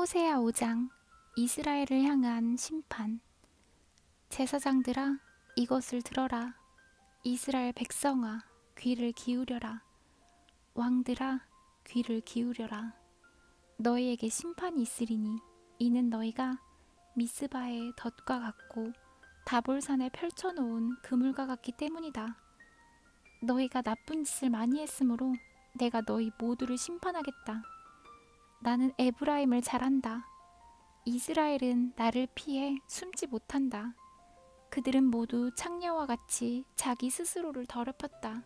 호세아 5장 이스라엘을 향한 심판. 제사장들아 이것을 들어라. 이스라엘 백성아 귀를 기울여라. 왕들아 귀를 기울여라. 너희에게 심판이 있으리니 이는 너희가 미스바의 덫과 같고 다볼산에 펼쳐놓은 그물과 같기 때문이다. 너희가 나쁜 짓을 많이 했으므로 내가 너희 모두를 심판하겠다 나는 에브라임을 잘한다. 이스라엘은 나를 피해 숨지 못한다. 그들은 모두 창녀와 같이 자기 스스로를 더럽혔다.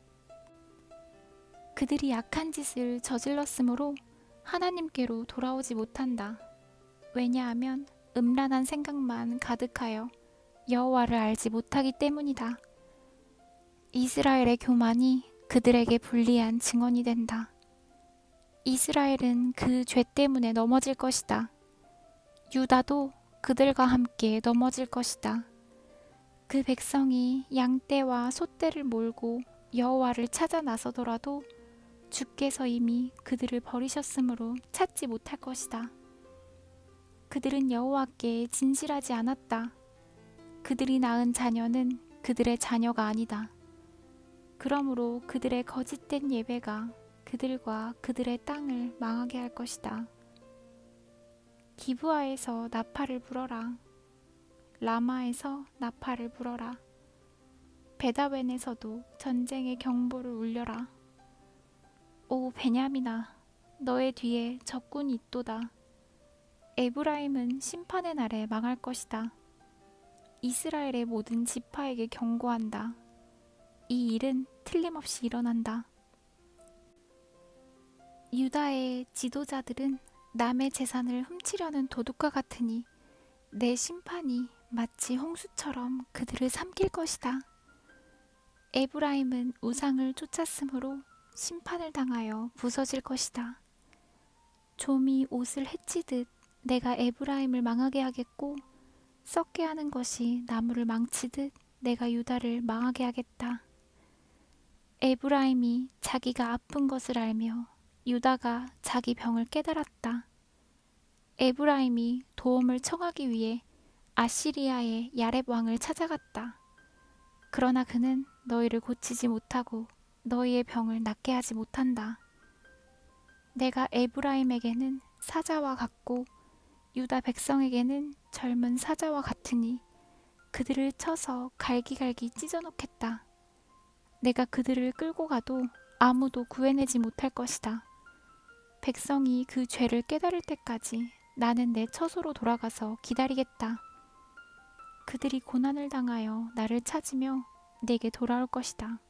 그들이 악한 짓을 저질렀으므로 하나님께로 돌아오지 못한다. 왜냐하면 음란한 생각만 가득하여 여호와를 알지 못하기 때문이다. 이스라엘의 교만이 그들에게 불리한 증언이 된다. 이스라엘은 그 죄 때문에 넘어질 것이다. 유다도 그들과 함께 넘어질 것이다. 그 백성이 양떼와 소떼를 몰고 여호와를 찾아 나서더라도 주께서 이미 그들을 버리셨으므로 찾지 못할 것이다. 그들은 여호와께 진실하지 않았다. 그들이 낳은 자녀는 그들의 자녀가 아니다. 그러므로 그들의 거짓된 예배가 그들과 그들의 땅을 망하게 할 것이다. 기브아에서 나팔을 불어라. 라마에서 나팔을 불어라. 베다웬에서도 전쟁의 경보를 울려라. 오 베냐민아, 너의 뒤에 적군이 있도다. 에브라임은 심판의 날에 망할 것이다. 이스라엘의 모든 지파에게 경고한다. 이 일은 틀림없이 일어난다. 유다의 지도자들은 남의 재산을 훔치려는 도둑과 같으니 내 심판이 마치 홍수처럼 그들을 삼킬 것이다. 에브라임은 우상을 쫓았으므로 심판을 당하여 부서질 것이다. 좀이 옷을 해치듯 내가 에브라임을 망하게 하겠고 썩게 하는 것이 나무를 망치듯 내가 유다를 망하게 하겠다. 에브라임이 자기가 아픈 것을 알며 유다가 자기 병을 깨달았다. 에브라임이 도움을 청하기 위해 아시리아의 야렙 왕을 찾아갔다. 그러나 그는 너희를 고치지 못하고 너희의 병을 낫게 하지 못한다. 내가 에브라임에게는 사자와 같고 유다 백성에게는 젊은 사자와 같으니 그들을 쳐서 갈기갈기 찢어놓겠다. 내가 그들을 끌고 가도 아무도 구해내지 못할 것이다. 백성이 그 죄를 깨달을 때까지 나는 내 처소로 돌아가서 기다리겠다. 그들이 고난을 당하여 나를 찾으며 내게 돌아올 것이다.